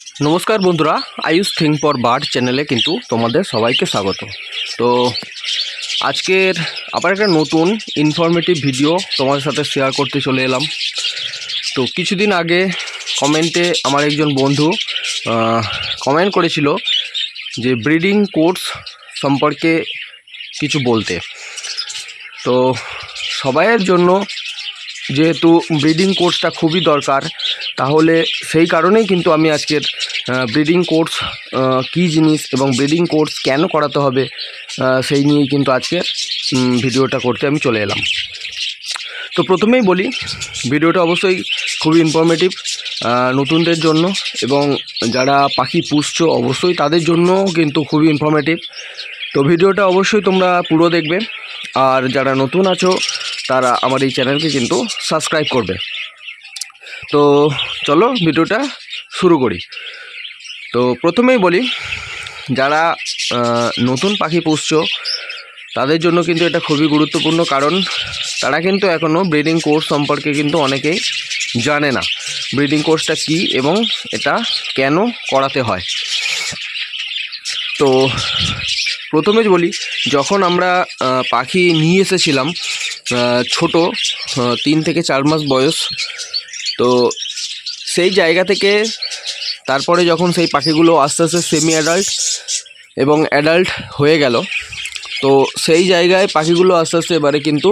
নমস্কার বন্ধুরা Ayush think for bird চ্যানেলে কিন্তু তোমাদের সবাইকে স্বাগত। তো আজকের আবার একটা নতুন ইনফরমেটিভ ভিডিও তোমাদের সাথে শেয়ার করতে চলে এলাম। তো কিছুদিন আগে কমেন্টে আমার একজন বন্ধু কমেন্ট করেছিল যে ব্রিডিং কোর্স সম্পর্কে কিছু বলতে। তো সবাইয়ের জন্য যেহেতু ব্রিডিং কোর্সটা খুবই দরকার, তাহলে সেই কারণেই কিন্তু আমি আজকের ব্রিডিং কোর্স কী জিনিস এবং ব্রিডিং কোর্স কেন করাতে হবে সেই নিয়েই কিন্তু আজকের ভিডিওটা করতে আমি চলে এলাম। তো প্রথমেই বলি ভিডিওটা অবশ্যই খুবই ইনফরমেটিভ নতুনদের জন্য এবং যারা পাখি পুষছো অবশ্যই তাদের জন্য কিন্তু খুবই ইনফরমেটিভ তো ভিডিওটা অবশ্যই তোমরা পুরো দেখবে। আর যারা নতুন আছো তারা আমার এই চ্যানেলকে কিন্তু সাবস্ক্রাইব করবে। তো চলো ভিডিওটা শুরু করি। তো প্রথমেই বলি, যারা নতুন পাখি পুষছ, তাদের জন্য কিন্তু এটা খুবই গুরুত্বপূর্ণ কারণ, তারা কিন্তু এখনও ব্রিডিং কোর্স সম্পর্কে কিন্তু অনেকেই জানে না। ব্রিডিং কোর্সটা কী এবং এটা কেন করাতে হয়? তো প্রথমে বলি, যখন আমরা পাখি নিয়ে এসেছিলাম ছোট তিন থেকে চার মাস বয়স। তো সেই জায়গা থেকে তারপরে যখন সেই পাখিগুলো আস্তে আস্তে সেমি অ্যাডাল্ট এবং অ্যাডাল্ট হয়ে গেল, তো সেই জায়গায় পাখিগুলো আস্তে আস্তে এবারে কিন্তু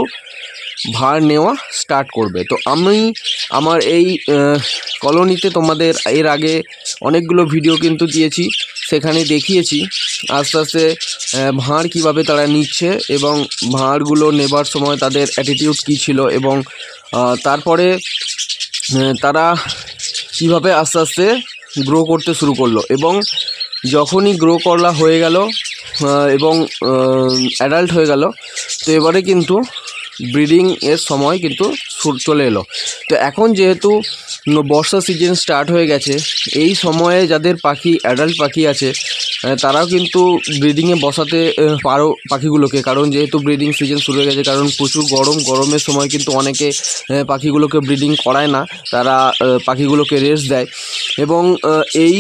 ভার নেওয়া স্টার্ট করবে। তো আমি আমার এই কলোনিতে তোমাদের এর আগে অনেকগুলো ভিডিও কিন্তু দিয়েছি, সেখানে দেখিয়েছি। আস্তে আস্তে ভাঁড় কীভাবে তারা নিচ্ছে এবং ভাঁড়গুলো নেবার সময় তাদের অ্যাটিটিউড কী ছিল এবং তারপরে তারা কীভাবে আস্তে আস্তে গ্রো করতে শুরু করল এবং যখনই গ্রো করা হয়ে গেল এবং অ্যাডাল্ট হয়ে গেল, তো এবারে কিন্তু ব্রিডিং এর সময় কিন্তু চলে এলো। তো এখন যেহেতু বর্ষা সিজন স্টার্ট হয়ে গেছে, এই সময়ে যাদের পাখি অ্যাডাল্ট পাখি আছে তারাও কিন্তু ব্রিডিংয়ে বসাতে পারো পাখিগুলোকে। কারণ যেহেতু ব্রিডিং সিজন শুরু হয়ে গেছে, কারণ প্রচুর গরম, গরমের সময় কিন্তু অনেকে পাখিগুলোকে ব্রিডিং করায় না, তারা পাখিগুলোকে রেস্ট দেয়। এবং এই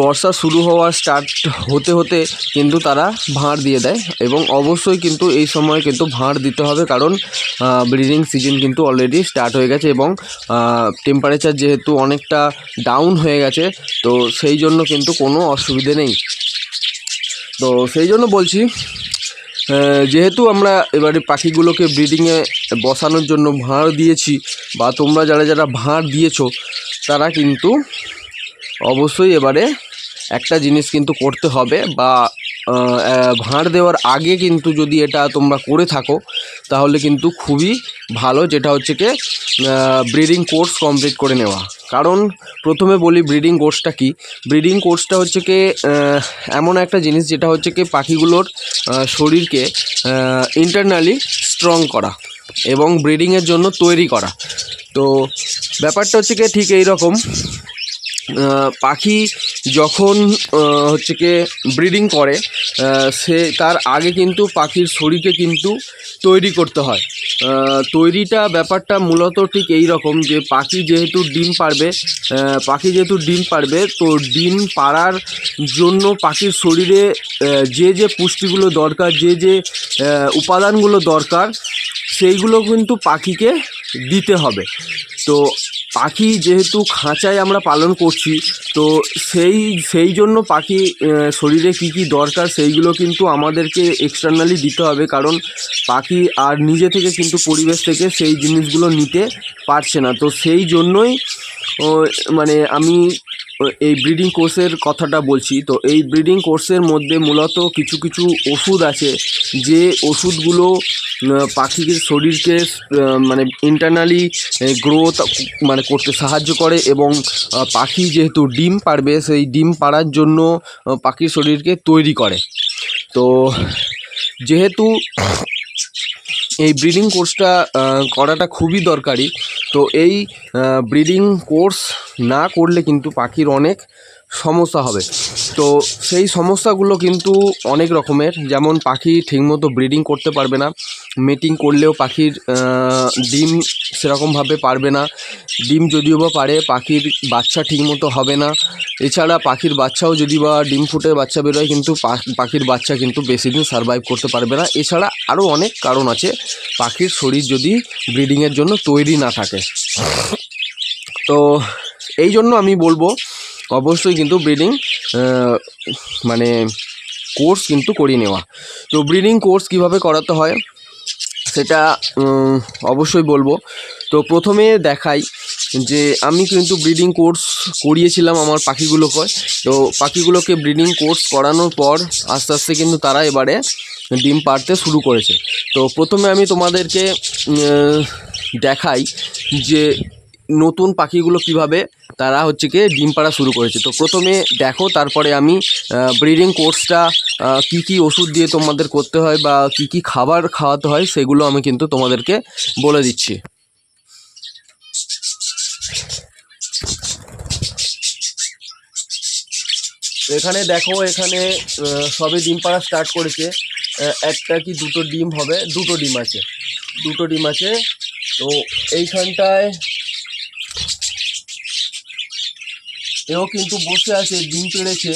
বর্ষা শুরু হওয়া স্টার্ট হতে হতে কিন্তু তারা ভাঁড় দিয়ে দেয়। এবং অবশ্যই কিন্তু এই সময় কিন্তু ভাঁড় দিতে হবে, কারণ ব্রিডিং সিজন কিন্তু অলরেডি স্টার্ট হয়ে গেছে এবং টেম্পারেচার যেহেতু অনেকটা ডাউন হয়ে গেছে, তো সেই জন্য কিন্তু কোনো অসুবিধে নেই। তো সেই জন্য বলছি যেহেতু আমরা এবারে পাখিগুলোকে ব্রিডিংয়ে বসানোর জন্য ভাঁড় দিয়েছি, বা তোমরা যারা যারা ভাঁড় দিয়েছ, তারা কিন্তু অবশ্যই এবারে একটা জিনিস কিন্তু করতে হবে, বা ভাঁড় দেওয়ার আগে কিন্তু যদি এটা তোমরা করে থাকো, তাহলে কিন্তু খুবই ভালো, যেটা হচ্ছে কি ব্রিডিং কোর্স কমপ্লিট করে নেওয়া। কারণ প্রথমে বলি ব্রিডিং কোর্সটা কি? ব্রিডিং কোর্সটা হচ্ছে কি এমন একটা জিনিস যেটা হচ্ছে কি, পাখিগুলোর শরীরকে ইন্টারনালি স্ট্রং করা এবং ব্রিডিংয়ের জন্য তৈরি করা। তো ব্যাপারটা হচ্ছে কি, ঠিক এই রকম পাখি যখন হচ্ছে কি ব্রিডিং করে সে তার আগে কিন্তু পাখির শরীরকে কিন্তু তৈরি করতে হয়। তৈরিটা ব্যাপারটা মূলত ঠিক এই রকম যে পাখি যেহেতু ডিম পারবে পাখি যেহেতু ডিম পারবে, তো ডিম পাড়ার জন্য পাখির শরীরে যে যে পুষ্টিগুলো দরকার, যে যে উপাদানগুলো দরকার, সেইগুলো কিন্তু পাখিকে দিতে হবে। তো পাখি যেহেতু খাঁচায় আমরা পালন করছি, তো সেই সেই জন্য পাখি শরীরে কী কী দরকার সেইগুলো কিন্তু আমাদেরকে এক্সটার্নালি দিতে হবে। কারণ পাখি আর নিজে থেকে কিন্তু পরিবেশ থেকে সেই জিনিসগুলো নিতে পারছে না। তো সেই জন্যই মানে আমি এই ব্রিডিং কোর্সের কথাটা বলছি। তো এই ব্রিডিং কোর্সের মধ্যে মূলত কিছু কিছু ওষুধ আছে। যে ওষুধগুলো পাখির শরীরকে মানে ইন্টারনালি গ্রোথ মানে করতে সাহায্য করে এবং পাখি যেহেতু ডিম পারবে, সেই ডিম পাড়ার জন্য পাখির শরীরকে তৈরি করে। তো, যেহেতু এই ব্রিডিং কোর্সটা করাটা খুবই দরকারি, তো এই ব্রিডিং কোর্স না করলে কিন্তু পাখির অনেক সমস্যা হবে। তো সেই সমস্যাগুলো কিন্তু অনেক রকমের। যেমন পাখি ঠিকমতো ব্রিডিং করতে পারবে না। মিটিং করলেও পাখির ডিম সেরকমভাবে পারবে না। ডিম যদিও বা পারে, পাখির বাচ্চা ঠিকমতো হবে না। এছাড়া পাখির বাচ্চাও যদি বা ডিম ফুটে বাচ্চা বেরোয় কিন্তু পাখির বাচ্চা কিন্তু বেশি দিন সারভাইভ করতে পারবে না। এছাড়া আরও অনেক কারণ আছে পাখির শরীর যদি ব্রিডিংয়ের জন্য তৈরি না থাকে। তো, এই জন্য আমি বলব অবশ্যই কিন্তু ব্রিডিং মানে কোর্স কিন্তু করিয়ে নেওয়া। তো ব্রিডিং কোর্স কীভাবে করাতে হয়, সেটা অবশ্যই বলব। তো প্রথমে দেখাই যে আমি কিন্তু ব্রিডিং কোর্স করিয়েছিলাম আমার পাখিগুলোকে। তো পাখিগুলোকে ব্রিডিং কোর্স করানোর পর আস্তে আস্তে কিন্তু তারা এবারে ডিম পাড়তে শুরু করেছে। তো প্রথমে আমি তোমাদেরকে দেখাই যে নতুন পাখিগুলো কীভাবে তারা হচ্ছে কি ডিম পাড়া শুরু করেছে। তো প্রথমে দেখো, তারপরে আমি ব্রিডিং কোর্সটা কি কি ওষুধ দিয়ে তোমাদের করতে হয় বা কি কি খাবার খাওয়াতে হয় সেগুলো আমি কিন্তু তোমাদেরকে বলে দিচ্ছি। এখানে দেখো, এখানে সবে ডিম পাড়া স্টার্ট করেছে। একটা কি দুটো ডিম হবে? দুটো ডিম আছে। দুটো ডিম আছে। তো এইখানটায় এও কিন্তু বসে আছে, ডিম পেড়েছে।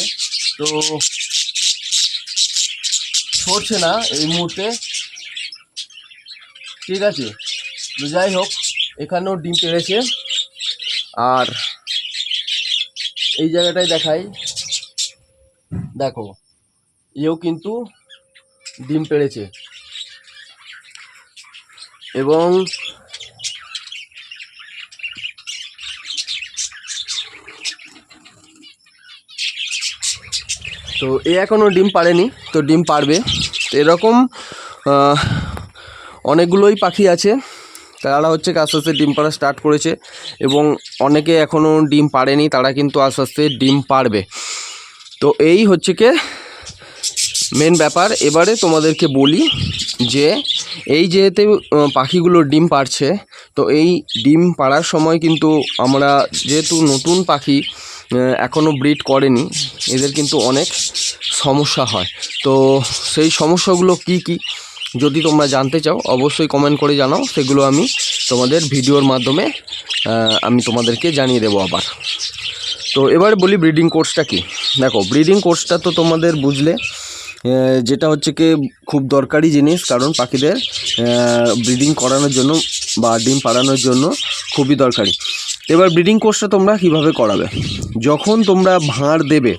তো ছড়ছে না এই মুহূর্তে। ঠিক আছে যাই হোক, এখানেও ডিম পেড়েছে। আর এই জায়গাটায় দেখাই। দেখো, এও কিন্তু ডিম পেড়েছে। এবং তো এ এখনও ডিম পারেনি তো ডিম পারবে তো এরকম অনেকগুলোই পাখি আছে। তারা হচ্ছে আস্তে আস্তে ডিম পাড়া স্টার্ট করেছে এবং অনেকে এখনও ডিম পারেনি তারা কিন্তু আস্তে আস্তে ডিম পারবে তো এই হচ্ছে কি মেন ব্যাপার। এবারে তোমাদেরকে বলি যে, এই যেহেতু পাখিগুলো ডিম পারছে তো এই ডিম পাড়ার সময় কিন্তু আমরা যেহেতু নতুন পাখি এখনও ব্রিড করেনি। এদের কিন্তু অনেক সমস্যা হয়। তো সেই সমস্যাগুলো কি কি, যদি তোমরা জানতে চাও, অবশ্যই কমেন্ট করে জানাও। সেগুলো আমি তোমাদের ভিডিওর মাধ্যমে আমি তোমাদেরকে জানিয়ে দেবো আবার। তো এবার বলি ব্রিডিং কোর্সটা কি? দেখো ব্রিডিং কোর্সটা তো তোমাদের বুঝলে যেটা হচ্ছে কি, খুব দরকারি জিনিস। কারণ পাখিদের ব্রিডিং করানোর জন্য বা ডিম পাড়ানোর জন্য খুবই দরকারি। এবার ব্রিডিং কোর্সটা তোমরা কীভাবে করাবে? যখন তোমরা ভাঁড় দেবে,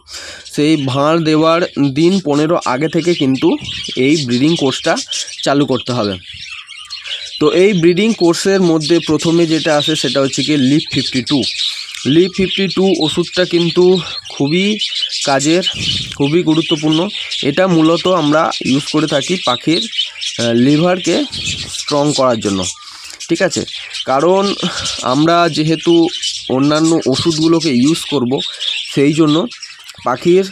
সেই ভাঁড় দেওয়ার দিন পনেরো আগে থেকে কিন্তু এই ব্রিডিং কোর্সটা চালু করতে হবে। তো এই ব্রিডিং কোর্সের মধ্যে প্রথমে যেটা আসে সেটা হচ্ছে কি Liv fifty two Liv fifty two ওষুধটা কিন্তু খুবই কাজের, খুবই গুরুত্বপূর্ণ। এটা মূলত আমরা ইউজ করে থাকি পাখির লিভারকে স্ট্রং করার জন্য। ঠিক আছে? কারণ আমরা যেহেতু অন্যান্য ওষুধগুলোকে ইউজ করব, সেই জন্য পাখির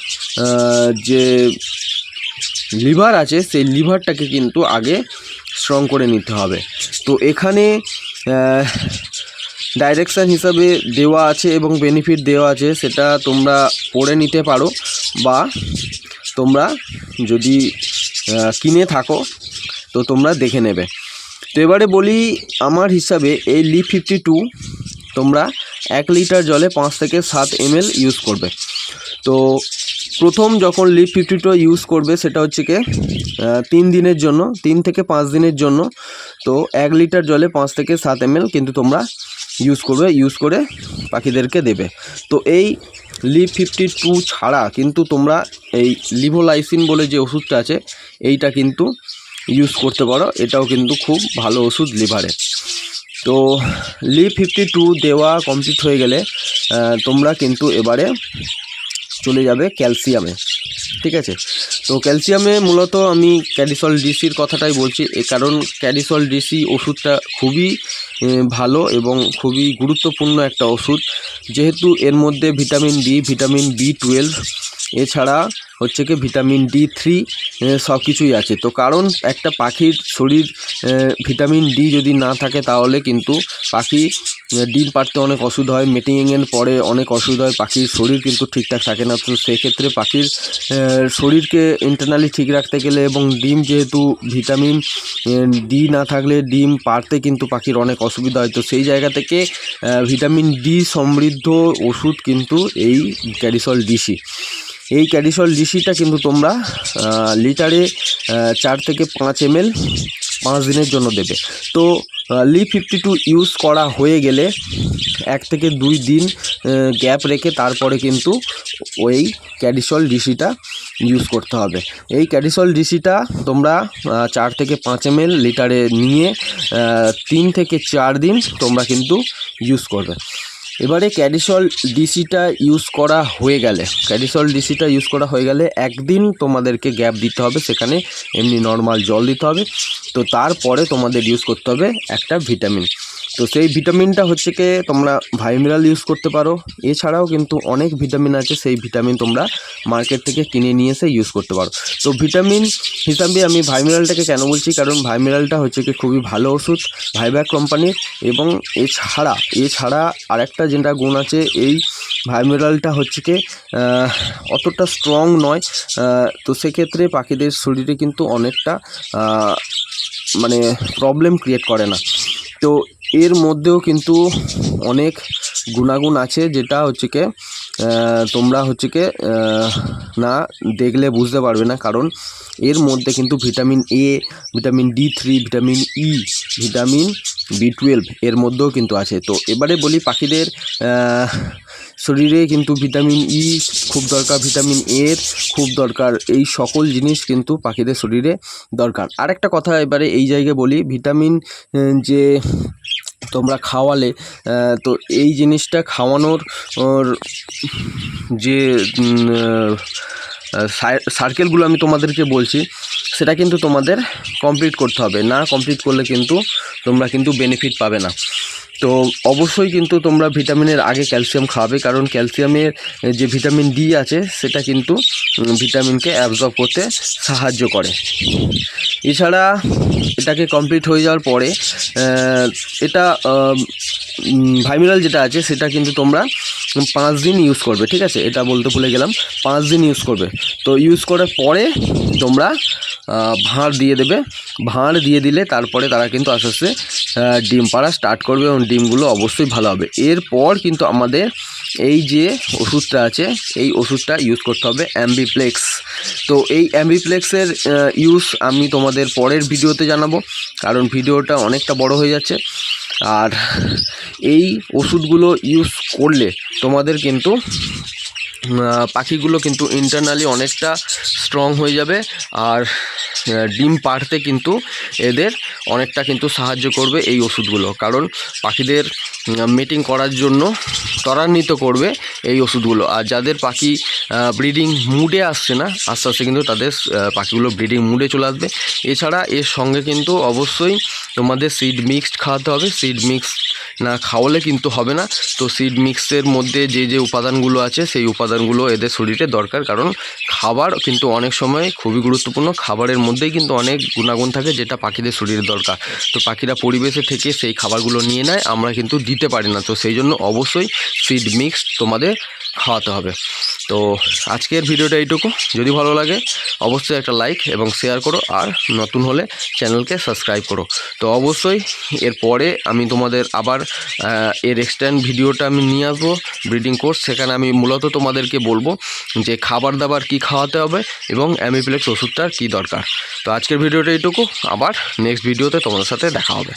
যে লিভার আছে, সেই লিভারটাকে কিন্তু আগে স্ট্রং করে নিতে হবে। তো এখানে ডাইরেকশান হিসাবে দেওয়া আছে এবং বেনিফিট দেওয়া আছে, সেটা তোমরা পড়ে নিতে পারো বা তোমরা যদি কিনে থাকো, তো তোমরা দেখে নেবে। তো এবারে বলি আমার হিসাবে এই লি ফিফটি টু তোমরা এক লিটার জলে পাঁচ থেকে সাত এমএল ইউজ করবে। তো প্রথম যখন লিপ ফিফটি টু ইউজ করবে সেটা হচ্ছে কি তিন দিনের জন্য, তিন থেকে পাঁচ দিনের জন্য, তো এক লিটার জলে পাঁচ থেকে সাত এমএল কিন্তু তোমরা ইউজ করবে ইউজ করে পাখিদেরকে দেবে। তো এই লিপ ফিফটি টু ছাড়া কিন্তু তোমরা এই লিভোলাইসিন বলে যে ওষুধটা আছে, এইটা কিন্তু ইউজ করতে পারো। এটাও কিন্তু খুব ভালো ওষুধ লিভারের। তো লি ফিফটি টু দেওয়া কমপ্লিট হয়ে গেলে তোমরা কিন্তু এবারে চলে যাবে ক্যালসিয়ামে ঠিক আছে? তো ক্যালসিয়ামে মূলত আমি ক্যাডিসল ডিসির কথাটাই বলছি। এ কারণ ক্যাডিসল ডিসি ওষুধটা খুবই ভালো এবং খুবই গুরুত্বপূর্ণ একটা ওষুধ। যেহেতু এর মধ্যে vitamin D vitamin B twelve এছাড়া হচ্ছে কি ভিটামিন ডি থ্রি সব কিছুই আছে। তো কারণ একটা পাখির শরীর ভিটামিন ডি যদি না থাকে তাহলে কিন্তু পাখি ডিম পাড়তে অনেক অসুবিধা হয় মেটিংয়ের পরে অনেক অসুবিধা হয়, পাখির শরীর কিন্তু ঠিকঠাক থাকে না। তো সেক্ষেত্রে পাখির শরীরকে ইন্টারনালি ঠিক রাখতে গেলে এবং ডিম যেহেতু ভিটামিন ডি না থাকলে ডিম পাড়তে কিন্তু পাখির অনেক অসুবিধা হয়। তো সেই জায়গা থেকে ভিটামিন ডি সমৃদ্ধ ওষুধ কিন্তু এই ক্যারিসল ডিসি। এই ক্যাডিসল ডিসিটা কিন্তু তোমরা লিটারে চার থেকে পাঁচ এমএল পাঁচ দিনের জন্য দেবে। তো লি ফিফটি টু ইউজ করা হয়ে গেলে এক থেকে দুই দিন গ্যাপ রেখে তারপরে কিন্তু ওই ক্যাডিসল ডিসিটা ইউজ করতে হবে। এই ক্যাডিসল ডিসিটা তোমরা চার থেকে পাঁচ এমএল লিটারে নিয়ে তিন থেকে চার দিন তোমরা কিন্তু ইউজ করবে। এবারে ক্যাডিসল ডিসিটা ইউজ করা হয়ে গেলে ক্যাডিসল ডিসিটা ইউজ করা হয়ে গেলে একদিন তোমাদেরকে গ্যাপ দিতে হবে, সেখানে এমনি নর্মাল জল দিতে হবে। তো তারপরে তোমাদের ইউজ করতে হবে একটা ভিটামিন তো সেই ভিটামিনটা হচ্ছে কি তোমরা ভাইমিনাল ইউজ করতে পারো। এছাড়াও কিন্তু অনেক ভিটামিন আছে, সেই ভিটামিন তোমরা মার্কেট থেকে কিনে নিয়ে এসে ইউজ করতে পারো। তো ভিটামিন হিসাবে আমি ভাইমিনালটাকে কেন বলছি? কারণ ভাইমিনালটা হচ্ছে কি খুবই ভালো ওষুধ, ভাইব্যাক কোম্পানির এবং এছাড়া এছাড়া আরেকটা যেটা গুণ আছে, এই ভাইমিনালটা হচ্ছে কি অতটা স্ট্রং নয়। তো সেক্ষেত্রে পাখিদের শরীরে কিন্তু অনেকটা মানে প্রবলেম ক্রিয়েট করে না। তো এর মধ্যেও কিন্তু অনেক গুণাগুণ আছে, যেটা হচ্ছে কি তোমরা হচ্ছে কি না দেখলে বুঝতে পারবে না। কারণ এর মধ্যে কিন্তু vitamin A vitamin D three vitamin E vitamin B twelve এর মধ্যেও কিন্তু আছে। তো এবারে বলি পাখিদের শরীরে কিন্তু ভিটামিন ই খুব দরকার ভিটামিন এর, খুব দরকার এই সকল জিনিস কিন্তু পাখিদের শরীরে দরকার। আরেকটা কথা এবারে এই জায়গায় বলি, ভিটামিন যে তোমরা খাওয়ালে তো এই জিনিসটা খাওয়ানোর যে সার্কেলগুলো আমি তোমাদেরকে বলছি, সেটা কিন্তু তোমাদের কমপ্লিট করতে হবে। না কমপ্লিট করলে কিন্তু তোমরা কিন্তু বেনিফিট পাবে না। তো অবশ্যই কিন্তু তোমরা ভিটামিনের আগে ক্যালসিয়াম খাওয়াবে, কারণ ক্যালসিয়ামের যে ভিটামিন ডি আছে, সেটা কিন্তু ভিটামিনকে অ্যাবজর্ব করতে সাহায্য করে। এছাড়া এটাকে কমপ্লিট হয়ে যাওয়ার পরে এটা ভাইমিনাল যেটা আছে, সেটা কিন্তু তোমরা পাঁচ দিন ইউজ করবে, ঠিক আছে? এটা বলতে ভুলে গেলাম, পাঁচ দিন ইউজ করবে। তো ইউজ করার পরে তোমরা ভাঁড় দিয়ে দেবে। ভাঁড় দিয়ে দিলে তারপরে তারা কিন্তু আস্তে আস্তে ডিম পাড়া স্টার্ট করবে এবং ডিমগুলো অবশ্যই ভালো হবে। এরপর কিন্তু আমাদের এই যে ওষুধটা আছে, এই ওষুধটা ইউজ করতে হবে অ্যাম্বিপ্লেক্স তো এই অ্যাম্বিপ্লেক্সের ইউজ আমি তোমাদের পরের ভিডিওতে জানাব, কারণ ভিডিওটা অনেকটা বড় হয়ে যাচ্ছে। আর এই ওষুধগুলো ইউজ করলে তোমাদের কিন্তু পাখিগুলো কিন্তু ইন্টারনালি অনেকটা স্ট্রং হয়ে যাবে আর ডিম পাড়তে কিন্তু এদের অনেকটা কিন্তু সাহায্য করবে এই ওষুধগুলো। কারণ পাখিদের মিটিং করার জন্য ত্বরান্বিত করবে এই ওষুধগুলো। আর যাদের পাখি ব্রিডিং মুডে আসছে না, আস্তে আস্তে কিন্তু তাদের পাখিগুলো ব্রিডিং মুডে চলে আসবে। এছাড়া এর সঙ্গে কিন্তু অবশ্যই তোমাদের সিড মিক্সড খাওয়াতে হবে। সিড মিক্স না খাওয়ালে কিন্তু হবে না। তো সিড মিক্সের মধ্যে যে যে উপাদানগুলো আছে, সেই উপাদানগুলো এদের শরীরে দরকার, কারণ খাবার কিন্তু অনেক সময় খুবই গুরুত্বপূর্ণ। খাবারের মধ্যেই কিন্তু অনেক গুণাগুণ থাকে যেটা পাখিদের শরীরে দরকার। তো পাখিরা পরিবেশে থেকে সেই খাবারগুলো নিয়ে নেয়, আমরা কিন্তু দিতে পারি না। তো সেই জন্য অবশ্যই ফিড মিক্স তোমাদের খাওয়াতে হবে। তো আজকের ভিডিওটা এইটুকু। যদি ভালো লাগে, অবশ্যই একটা লাইক এবং শেয়ার করো, আর নতুন হলে চ্যানেলকে সাবস্ক্রাইব করো। তো অবশ্যই এরপরে আমি তোমাদের আবার এর এক্সটেন্ড ভিডিওটা আমি নিয়ে আসব ব্রিডিং কোর্স সেখানে আমি মূলত তোমাদেরকে বলব যে খাবার দাবার কি খাওয়াতে হবে এবং অ্যামিপ্লেক্স ওষুধটার কী দরকার। তো আজকের ভিডিওটা এইটুকু। আবার নেক্সট ভিডিওতে তোমাদের সাথে দেখা হবে।